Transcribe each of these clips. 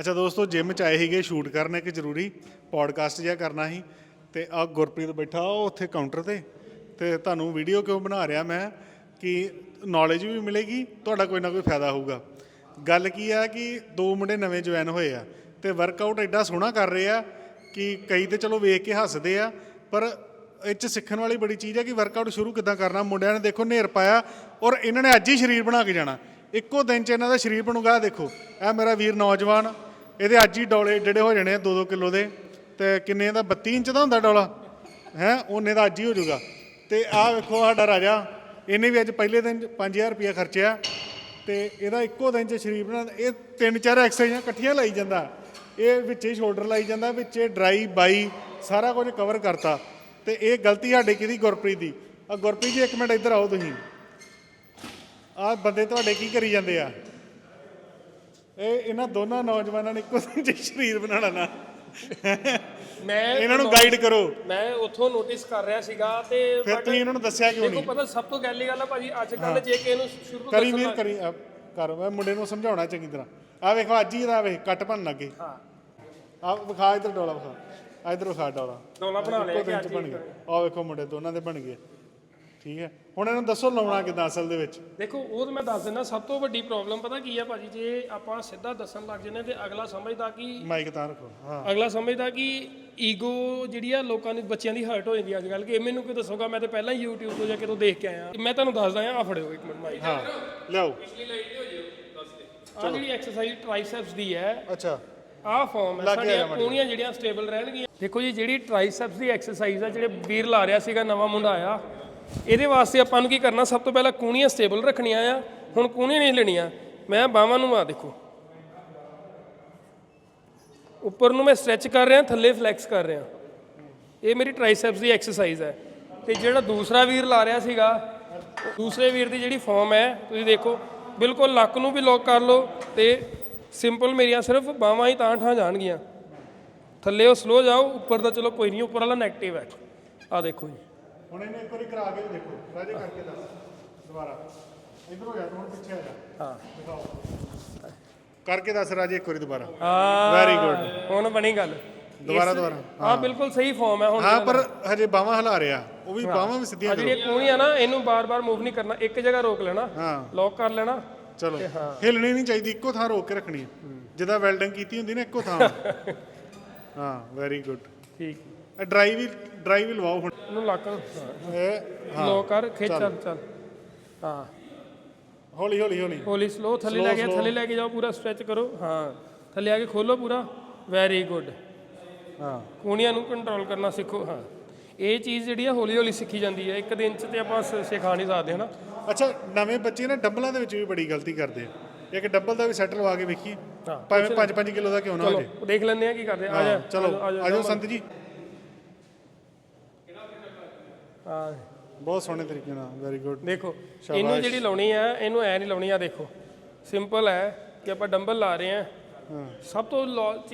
ਅੱਛਾ ਦੋਸਤੋ ਜਿਮ ਚ ਆਏ ਸੀਗੇ ਸ਼ੂਟ ਕਰਨ ਇੱਕ ਜ਼ਰੂਰੀ ਪੋਡਕਾਸਟ ਜਿਹਾ ਕਰਨਾ ਸੀ। ਤੇ ਆ ਗੁਰਪ੍ਰੀਤ ਬੈਠਾ ਉਹ ਉੱਥੇ ਕਾਊਂਟਰ ਤੇ। ਤੇ ਤੁਹਾਨੂੰ ਵੀਡੀਓ ਕਿਉਂ ਬਣਾ ਰਿਹਾ ਮੈਂ? ਕਿ ਨੌਲੇਜ ਵੀ ਮਿਲੇਗੀ, ਤੁਹਾਡਾ ਕੋਈ ਨਾ ਕੋਈ ਫਾਇਦਾ ਹੋਊਗਾ। ਗੱਲ ਕੀ ਆ ਕਿ ਦੋ ਮੁੰਡੇ ਨਵੇਂ ਜੁਆਇਨ ਹੋਏ ਆ ਤੇ ਵਰਕਆਊਟ ਐਡਾ ਸੋਹਣਾ ਕਰ ਰਹੇ ਆ ਕਿ ਕਈ ਤੇ ਚਲੋ ਵੇਖ ਕੇ ਹੱਸਦੇ ਆ, ਪਰ ਇਹ ਚ ਸਿੱਖਣ ਵਾਲੀ ਬੜੀ ਚੀਜ਼ ਹੈ ਕਿ ਵਰਕਆਊਟ ਸ਼ੁਰੂ ਕਿੱਦਾਂ ਕਰਨਾ। ਮੁੰਡਿਆਂ ਨੇ ਦੇਖੋ ਨੇਰ ਪਾਇਆ ਔਰ ਇਹਨਾਂ ਨੇ ਅੱਜ ਹੀ ਸਰੀਰ ਬਣਾ ਕੇ ਜਾਣਾ। ਇੱਕੋ ਦਿਨ ਚ ਇਹਨਾਂ ਦਾ ਸਰੀਰ ਬਣੂਗਾ। ਦੇਖੋ, ਇਹ ਮੇਰਾ ਵੀਰ ਨੌਜਵਾਨ ਇਹਦੇ ਅੱਜ ਹੀ ਡੋਲੇ ਜਿਹੜੇ ਹੋ ਜਾਣੇ ਆ 2-2 ਕਿਲੋ ਦੇ, ਤੇ ਕਿੰਨੇ ਦਾ? 32 ਇੰਚ ਦਾ ਹੁੰਦਾ ਡੋਲਾ? ਹੈ? ਉਹਨੇ ਦਾ ਅੱਜ ਹੀ ਹੋ ਜਾਊਗਾ। ਤੇ ਆਹ ਵੇਖੋ ਸਾਡਾ ਰਾਜਾ, ਇਹਨੇ ਵੀ ਅੱਜ ਪਹਿਲੇ ਦਿਨ 'ਚ 5000 ਰੁਪਇਆ ਖਰਚਿਆ, ਤੇ ਇਹਦਾ ਇੱਕੋ ਦਿਨ ਚ ਸਰੀਰ ਬਣਾ ਇਹ ਤਿੰਨ ਚਾਰ ਐਕਸਰਸਾਈਜ਼ਾਂ ਇਕੱਠੀਆਂ ਲਾਈ ਜਾਂਦਾ। ਇਹ ਵਿੱਚੇ ਸ਼ੋਲਡਰ ਲਾਈ ਜਾਂਦਾ, ਵਿੱਚੇ ਡਰਾਈ, ਬਾਈ, ਸਾਰਾ ਕੁਝ ਕਵਰ ਕਰਤਾ। ਤੇ ਇਹ ਗਲਤੀ ਸਾਡੇ ਕਿਹਦੀ? ਗੁਰਪ੍ਰੀਤ ਦੀ। ਆ ਗੁਰਪ੍ਰੀਤ ਜੀ, ਇੱਕ ਮਿੰਟ ਇੱਧਰ ਆਓ ਤੁਸੀਂ। ਆਹ ਬੰਦੇ ਤੁਹਾਡੇ ਕੀ ਕਰੀ ਜਾਂਦੇ ਆ? ਇਹ ਇਹਨਾਂ ਦੋਨਾਂ ਨੌਜਵਾਨਾਂ ਨੇ ਇੱਕੋ ਚ ਸਰੀਰ ਬਣਾਉਣਾ ਨਾ ਮੈਂ ਇਹਨਾਂ ਨੂੰ ਗਾਈਡ ਕਰੋ। ਮੈਂ ਉੱਥੋਂ ਨੋਟਿਸ ਕਰ ਰਿਹਾ ਸੀਗਾ ਤੇ ਫਿਰ but ਤੁਸੀਂ ਇਹਨਾਂ ਨੂੰ ਦੱਸਿਆ ਕਿਉਂ ਦੇਖੋ ਨਹੀਂ? ਪਤਾ ਸਭ ਤੋਂ ਗੱਲ ਗੱਲ ਆ ਭਾਜੀ ਅੱਜ ਕੱਲ ਜੇ ਕਿ ਇਹਨੂੰ ਸ਼ੁਰੂ ਤੋਂ ਕਰੀ ਵੀਰ ਕਰੀ ਕਰ ਮੈਂ ਮੁੰਡੇ ਨੂੰ ਸਮਝਾਉਣਾ ਚੰਗੀ ਤਰ੍ਹਾਂ। ਆ ਵੇਖੋ ਅੱਜ ਹੀ ਦਾ ਵੇਖ ਕੱਟ ਭੰਨ ਲੱਗੇ ਹਾਂ। ਆ ਵਿਖਾ ਇਧਰ ਡੋਲਾ ਵਿਖਾ। ਇਧਰ ਵਿਖਾ ਡੋਲਾ। ਡੋਲਾ ਬਣਾ ਲਿਆ ਕਿ ਅੱਜ ਬਣ ਗਿਆ। ਆ ਵੇਖੋ ਮੁੰਡੇ ਦੋਨਾਂ ਦੇ ਬਣ ਗਏ। ਠੀਕ ਹੈ? ਹੁਣ ਇਹਨਾਂ ਨੂੰ ਦੱਸੋ ਲਾਉਣਾ ਕਿਦਾਂ ਅਸਲ ਦੇ ਵਿੱਚ? ਦੇਖੋ ਉਹ ਤਾਂ ਮੈਂ ਦੱਸ ਦਿੰਦਾ ਸਭ ਤੋਂ ਵੱਡੀ ਪ੍ਰੋਬਲਮ ਪਤਾ ਕੀ ਆ ਭਾਜੀ? ਜੇ ਆਪਾਂ ਸਿੱਧਾ ਦੱਸਣ ਲੱਗ ਜੰਨੇ ਤੇ ਅਗਲਾ ਸਮਝਦਾ ਕਿ ਮਾਈਕ ਤਾਂ ਰੱਖੋ ਹਾਂ। ਅਗਲਾ ਸਮਝਦਾ ਕਿ ਈਗੋ ਜਿਹੜੀ ਆ ਲੋਕਾਂ ਦੀ ਬੱਚਿਆਂ ਦੀ ਹਰਟ ਹੋ ਜਾਂਦੀ ਅੱਜ ਕੱਲ ਕਿ ਇਹ ਮੈਨੂੰ ਕਿਉਂ ਦੱਸੋਗਾ? ਮੈਂ ਤਾਂ ਪਹਿਲਾਂ ਹੀ YouTube ਤੋਂ ਜਾ ਕੇ ਤੋਂ ਦੇਖ ਕੇ ਆਇਆ। ਮੈਂ ਤੁਹਾਨੂੰ ਦੱਸਦਾ ਆ ਆ ਫੜਿਓ ਇੱਕ ਮਿੰਟ ਮਾਈਕ ਹਾਂ ਲਿਆਓ। ਆ ਜਿਹੜੀ ਐਕਸਰਸਾਈਜ਼ ਟ੍ਰਾਈਸੈਪਸ ਦੀ ਹੈ ਅੱਛਾ। ਆਹ ਫਾਰਮ ਹੈ ਸਾਡੀਆਂ ਕੋਣੀਆਂ ਜਿਹੜੀਆਂ ਸਟੇਬਲ ਰਹਿਣਗੀਆਂ। ਦੇਖੋ ਜੀ ਜਿਹੜੀ ਟ੍ਰਾਈਸੈਪਸ ਦੀ ਐਕਸਰਸਾਈਜ਼ ਆ ਜਿਹੜੇ ਵੀਰ ਲਾ ਰਿਹਾ ਸੀਗਾ ਨਵਾਂ ਮੁੰਡਾ ਆਇਆ ਇਹਦੇ ਵਾਸਤੇ ਆਪਾਂ ਨੂੰ ਕੀ ਕਰਨਾ? ਸਭ ਤੋਂ ਪਹਿਲਾਂ ਕੂਣੀਆਂ ਸਟੇਬਲ ਰੱਖਣੀਆਂ ਆ। ਹੁਣ ਕੂਣੀਆਂ ਨਹੀਂ ਲੈਣੀਆਂ ਮੈਂ ਬਾਹਾਂ ਨੂੰ ਆ ਦੇਖੋ। ਉੱਪਰ ਨੂੰ ਮੈਂ ਸਟ੍ਰੈਚ ਕਰ ਰਿਹਾ, ਥੱਲੇ ਫਲੈਕਸ ਕਰ ਰਿਹਾ। ਇਹ ਮੇਰੀ ਟ੍ਰਾਈਸੈਪਸ ਦੀ ਐਕਸਰਸਾਈਜ਼ ਹੈ। ਤੇ ਜਿਹੜਾ ਦੂਸਰਾ ਵੀਰ ਲਾ ਰਿਹਾ ਸੀਗਾ, ਦੂਸਰੇ ਵੀਰ ਦੀ ਜਿਹੜੀ ਫਾਰਮ ਹੈ, ਤੁਸੀਂ ਦੇਖੋ, ਬਿਲਕੁਲ ਲੱਕ ਨੂੰ ਵੀ ਲੋਕ ਕਰ ਲਓ ਤੇ ਸਿੰਪਲ ਮੇਰੀਆਂ ਸਿਰਫ ਬਾਹਾਂ ਹੀ ਤਾਂ ਠਾਂ ਜਾਣਗੀਆਂ। ਥੱਲੇ ਉਹ ਸਲੋ ਜਾਓ, ਉੱਪਰ ਤਾਂ ਚਲੋ ਕੋਈ ਨਹੀਂ, ਉੱਪਰ ਵਾਲਾ 네ਗੇਟਿਵ ਹੈ। ਆ ਦੇਖੋ ਜੀ। ਹੁਣ ਇਹਨੇ ਇੱਕ ਵਾਰੀ ਕਰਾ ਕੇ ਵੀ ਦੇਖੋ ਰਾਜੇ ਕਰਕੇ ਦੱਸ ਦੁਬਾਰਾ। ਇਧਰ ਹੋ ਜਾ ਤੂੰ ਹੁਣ ਪਿੱਛੇ ਆ ਜਾ। ਹਾਂ। ਦਿਖਾਓ। ਕਰਕੇ ਦੱਸ ਰਾਜੇ ਇੱਕ ਵਾਰੀ ਦੁਬਾਰਾ। ਹਾਂ। Very good. ਹੁਣ ਬਣੀ ਗੱਲ। ਦੁਬਾਰਾ ਦੁਬਾਰਾ। ਹਾਂ ਬਿਲਕੁਲ ਸਹੀ ਫਾਰਮ ਹੈ ਹੁਣ ਹਾਂ ਪਰ ਹਜੇ ਬਾਹਾਂ ਹਿਲਾ ਰਿਹਾ। ਉਹ ਵੀ ਬਾਹਾਂ ਵੀ ਸਿੱਧੀਆਂ ਕਰੋ। ਜਿਹੜੀ ਕੋਣੀ ਆ ਨਾ ਇਹਨੂੰ ਬਾਰ-ਬਾਰ ਮੂਵ ਨਹੀਂ ਕਰਨਾ। ਇੱਕ ਜਗ੍ਹਾ ਰੋਕ ਲੈਣਾ। ਹਾਂ। ਲੌਕ ਕਰ ਲੈਣਾ। ਚਲੋ। ਹਿਲਣੀ ਨਹੀਂ ਚਾਹੀਦੀ ਇੱਕੋ ਥਾਂ ਰੋਕ ਕੇ ਰੱਖਣੀ ਹੈ। ਜਿੱਦਾਂ ਵੈਲਡਿੰਗ ਕੀਤੀ ਹੁੰਦੀ ਨਾ ਇੱਕੋ ਥਾਂ। ਹਾਂ ਵੈਰੀ ਗੁੱਡ ਠੀਕ। ਇਹ ਡਰਾਈ ਵੀ ਡਰਾਈ ਵੀ ਲਵਾਓ ਹੁਣ। ਇਹਨੂੰ ਲੱਕ ਇਹ ਹਾਂ। ਲੌਕ ਕਰ ਖਿੱਚ ਚੱਲ ਚੱਲ। ਹਾਂ। ਹੌਲੀ ਹੌਲੀ ਹੌਲੀ। ਹੌਲੀ ਸਲੋ ਥੱਲੇ ਲੈ ਕੇ ਥੱਲੇ ਲੈ ਕੇ ਜਾਓ ਪੂਰਾ ਸਟ੍ਰੈਚ ਕਰੋ। ਹਾਂ। ਥੱਲੇ ਆ ਕੇ ਖੋਲੋ ਪੂਰਾ। ਵੈਰੀ ਗੁੱਡ ਹਾਂ। ਕੂਣੀਆਂ ਨੂੰ ਕੰਟਰੋਲ ਕਰਨਾ ਸਿੱਖੋ। ਹਾਂ। ਇਹ ਚੀਜ਼ ਜਿਹੜੀ ਆ ਹੌਲੀ ਹੌਲੀ ਸਿੱਖੀ ਜਾਂਦੀ ਹੈ ਇੱਕ ਦਿਨ ਚ ਤੇ ਆਪਾਂ ਸਿਖਾ ਨਹੀਂ ਸਕਦੇ ਹਨਾ? ਅੱਛਾ ਨਵੇਂ ਬੱਚੇ ਨਾ ਡੰਬਲਾਂ ਦੇ ਵਿੱਚ ਵੀ ਬੜੀ ਗਲਤੀ ਕਰਦੇ ਆ। ਇੱਕ ਡੰਬਲ ਦਾ ਵੀ ਸੈੱਟ ਲਵਾ ਕੇ ਵੇਖੀਏ। ਹਾਂ, ਭਾਵੇਂ 5-5 ਕਿਲੋ ਦਾ ਕਿਉਂ ਨਾ ਹੋ ਜੇ। ਦੇਖ ਲੈਂਦੇ ਆ ਕੀ ਕਰਦੇ ਆ। ਆ ਜਾ ਹਾਂ, ਚਲੋ। ਆਜੋ ਸੰਤ ਜੀ। ਬਹੁਤ ਸੋਹਣੇ ਤਰੀਕੇ ਨਾਲ ਵੈਰੀ ਗੁੱਡ ਦੇਖੋ ਇਹਨੂੰ ਜਿਹੜੀ ਲਾਉਣੀ ਆ ਇਹਨੂੰ ਐ ਨਹੀਂ ਲਾਉਣੀ ਆ ਦੇਖੋ। ਸਿੰਪਲ ਹੈ ਕਿ ਆਪਾਂ ਡੰਬਲ ਲਾ ਰਹੇ ਆ ਸਭ ਤੋਂ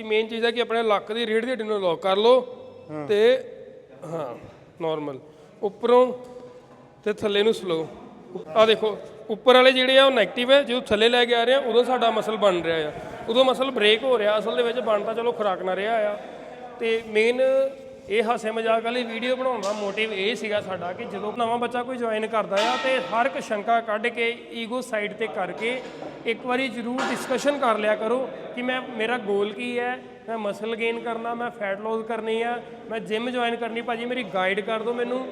ਮੇਨ ਚੀਜ਼ ਹੈ ਕਿ ਆਪਣੇ ਲੱਕ ਦੀ ਰੀੜ ਦੀ ਹੱਡੀ ਨੂੰ ਲੌਕ ਕਰ ਲਓ ਤੇ ਹਾਂ ਨਾਰਮਲ ਉੱਪਰੋਂ ਤੇ ਥੱਲੇ ਨੂੰ ਸਲੋ ਆ ਦੇਖੋ ਉੱਪਰ ਵਾਲੇ ਜਿਹੜੇ ਆ ਉਹ 네ਗੇਟਿਵ ਹੈ। ਜਦੋਂ ਥੱਲੇ ਲੈ ਕੇ ਆ ਰਹੇ ਆ ਉਦੋਂ ਸਾਡਾ ਮਸਲ ਬਣ ਰਿਹਾ ਆ। ਉਦੋਂ ਮਸਲ ਬ੍ਰੇਕ ਹੋ ਰਿਹਾ। ਅਸਲ ਦੇ ਵਿੱਚ ਬਣਦਾ ਚਲੋ ਖੁਰਾਕ ਨਾ ਰਿਹਾ ਆ। ਤੇ ਮੇਨ ਇਹ ਹਾਸੇ ਮਜ਼ਾਕ ਵਾਲੀ ਵੀਡੀਓ ਬਣਾਉਣ ਦਾ ਮੋਟਿਵ ਇਹ ਸੀਗਾ ਸਾਡਾ ਕਿ ਜਦੋਂ ਨਵਾਂ ਬੱਚਾ ਕੋਈ ਜੁਆਇਨ ਕਰਦਾ ਆ ਤੇ ਹਰ ਇੱਕ ਸ਼ੰਕਾ ਕੱਢ ਕੇ ਈਗੋ ਸਾਈਡ ਤੇ ਕਰਕੇ ਇੱਕ ਵਾਰੀ ਜ਼ਰੂਰ ਡਿਸਕਸ਼ਨ ਕਰ ਲਿਆ ਕਰੋ ਕਿ ਮੈਂ, ਮੇਰਾ ਗੋਲ ਕੀ ਹੈ? ਮੈਂ ਮਸਲ ਗੇਨ ਕਰਨਾ, ਮੈਂ ਫੈਟ ਲੋਸ ਕਰਨੀ ਆ, ਮੈਂ ਜਿਮ ਜੁਆਇਨ ਕਰਨੀ, ਭਾਜੀ ਮੇਰੀ ਗਾਈਡ ਕਰ ਦਿਓ ਮੈਨੂੰ।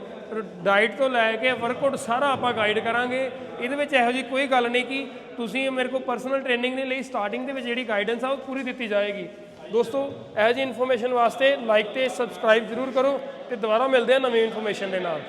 ਡਾਈਟ ਤੋਂ ਲੈ ਕੇ ਵਰਕਆਊਟ ਸਾਰਾ ਆਪਾਂ ਗਾਈਡ ਕਰਾਂਗੇ। ਇਹਦੇ ਵਿੱਚ ਇਹੋ ਜੀ ਕੋਈ ਗੱਲ ਨਹੀਂ ਕਿ ਤੁਸੀਂ ਮੇਰੇ ਕੋਲ ਪਰਸਨਲ ਟ੍ਰੇਨਿੰਗ ਦੇ ਲਈ ਸਟਾਰਟਿੰਗ ਦੇ ਵਿੱਚ ਜਿਹੜੀ ਗਾਈਡੈਂਸ ਆ ਉਹ ਪੂਰੀ ਦਿੱਤੀ ਜਾਏਗੀ। ਦੋਸਤੋ, ਇਹੋ ਜਿਹੀ ਇਨਫੋਰਮੇਸ਼ਨ ਵਾਸਤੇ ਲਾਈਕ ਤੇ ਸਬਸਕ੍ਰਾਈਬ ਜ਼ਰੂਰ ਕਰੋ ਤੇ ਦੁਬਾਰਾ ਮਿਲਦੇ ਆ ਨਵੀਂ ਇਨਫੋਰਮੇਸ਼ਨ ਦੇ ਨਾਲ।